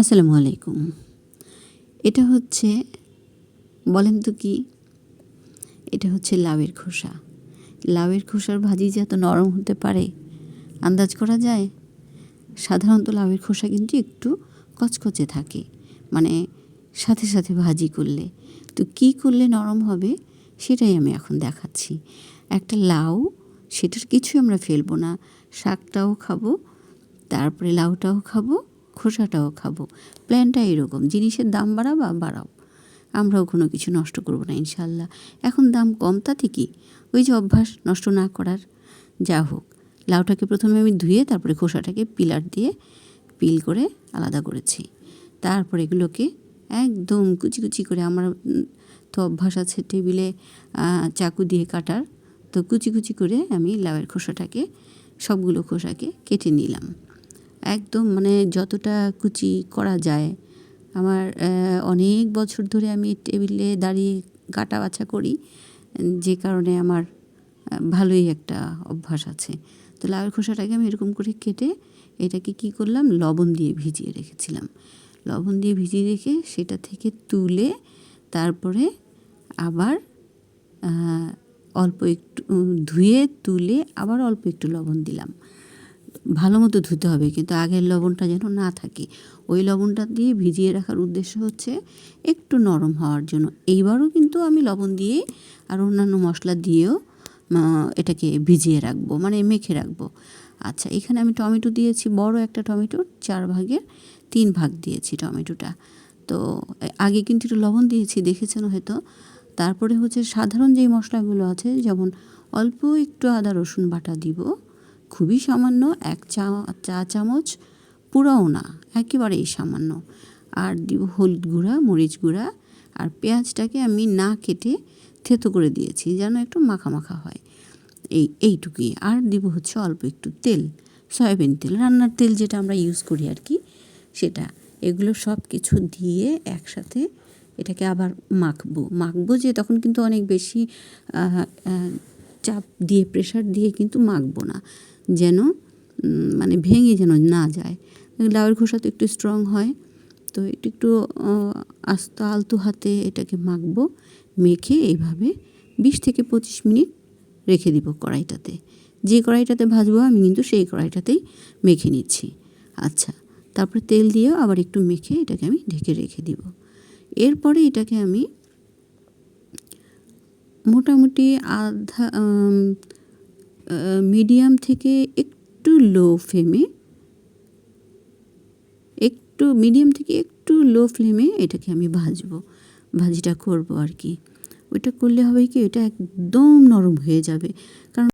আসসালামু আলাইকুম। এটা হচ্ছে, বলেন তো কি? এটা হচ্ছে লাউয়ের খোসা। লাউয়ের খোসার ভাজি যে এত নরম হতে পারে, আন্দাজ করা যায়? সাধারণত লাউয়ের খোসা কিন্তু একটু কচকচে থাকে মানে সাথে সাথে ভাজি করলে। তো কী করলে নরম হবে, সেটাই আমি এখন দেখাচ্ছি। একটা লাউ, সেটার কিছু আমরা ফেলব না। শাকটাও খাব, তারপরে লাউটাও খাব খোসাটাও খাব। প্ল্যানটা এরকম, জিনিসের দাম বাড়াও বা বাড়াও। আমরাও কোনো কিছু নষ্ট করব না ইনশাল্লাহ এখন দাম কম, তাতে কি? ওই যে অভ্যাস নষ্ট না করার, যা হোক। লাউটাকে প্রথমে আমি ধুয়ে, তারপরে খোসাটাকে পিলার দিয়ে পিল করে আলাদা করেছি। তারপর এগুলোকে একদম কুচি কুচি করে আমার তো অভ্যাস আছে টেবিলে চাকু দিয়ে কাটার। তো কুচি কুচি করে আমি লাউয়ের খোসাটাকে, সবগুলো খোসাকে কেটে নিলাম। একদম মানে যতটা কুচি করা যায়। আমার অনেক বছর ধরে আমি টেবিলে দাঁড়িয়ে কাটা বাছা করি, যে কারণে আমার ভালোই একটা অভ্যাস আছে। তো লাউয়ের খোসাটাকে আমি এরকম করে কেটে এটাকে কি করলাম? লবণ দিয়ে ভিজিয়ে রেখেছিলাম। লবণ দিয়ে ভিজিয়ে রেখে সেটা থেকে তুলে তারপরে আবার অল্প একটু ধুয়ে তুলে আবার অল্প একটু লবণ দিলাম। ভালো মতো ধুতে হবে, কিন্তু আগের লবণটা যেন না থাকে। ওই লবণটা দিয়ে ভিজিয়ে রাখার উদ্দেশ্য হচ্ছে একটু নরম হওয়ার জন্য। এইবারও কিন্তু আমি লবণ দিয়ে আর অন্যান্য মশলা দিয়েও এটাকে ভিজিয়ে রাখব মানে মেখে রাখব। আচ্ছা এখানে আমি টমেটো দিয়েছি, বড় একটা টমেটোর চার ভাগের তিন ভাগ দিয়েছি টমেটোটা। তো আগে কিন্তু একটু লবণ দিয়েছি, দেখেছেন হয়তো। তারপরে হচ্ছে সাধারণ যেই মশলাগুলো আছে, যেমন অল্প একটু আদা রসুন বাটা দিব। খুবই সামান্য, এক চা চা চামচ পুরাও না, একেবারেই সামান্য। আর দিব হলুদ গুঁড়া, মরিচ গুঁড়া, আর পেঁয়াজটাকে আমি না কেটে থেতো করে দিয়েছি, যেন একটু মাখা মাখা হয়। এই, এইটুকুই। আর দিব হচ্ছে অল্প একটু তেল, সয়াবিন তেল। রান্নার তেল যেটা আমরা ইউজ করি আর কি, সেটা। এগুলো সব কিছু দিয়ে একসাথে এটাকে আবার মাখবো। মাখবো যে তখন কিন্তু অনেক বেশি চাপ দিয়ে প্রেশার দিয়ে কিন্তু মাখবো না। যেন মানে ভেঙে যেন না যায়। লাউয়ের খোসা তো একটু স্ট্রং হয়, তো একটু একটু আস্তে আলতো হাতে এটাকে মাখবো, মেখে এইভাবে বিশ থেকে পঁচিশ মিনিট রেখে দিব কড়াইটাতে। যে কড়াইটাতে ভাজবো আমি কিন্তু সেই কড়াইটাতেই মেখে নিচ্ছি। আচ্ছা তারপরে তেল দিয়েও আবার একটু মেখে এটাকে আমি ঢেকে রেখে দিব। এরপরে এটাকে আমি মোটামুটি আধা মিডিয়াম থেকে একটু লো ফ্লেমে, একটু, মিডিয়াম থেকে একটু লো ফ্লেমে এটাকে আমি ভাজবো, ভাজিটা করব আর কি। ওইটা করলে হবে কি এটা একদম নরম হয়ে যাবে। কারণ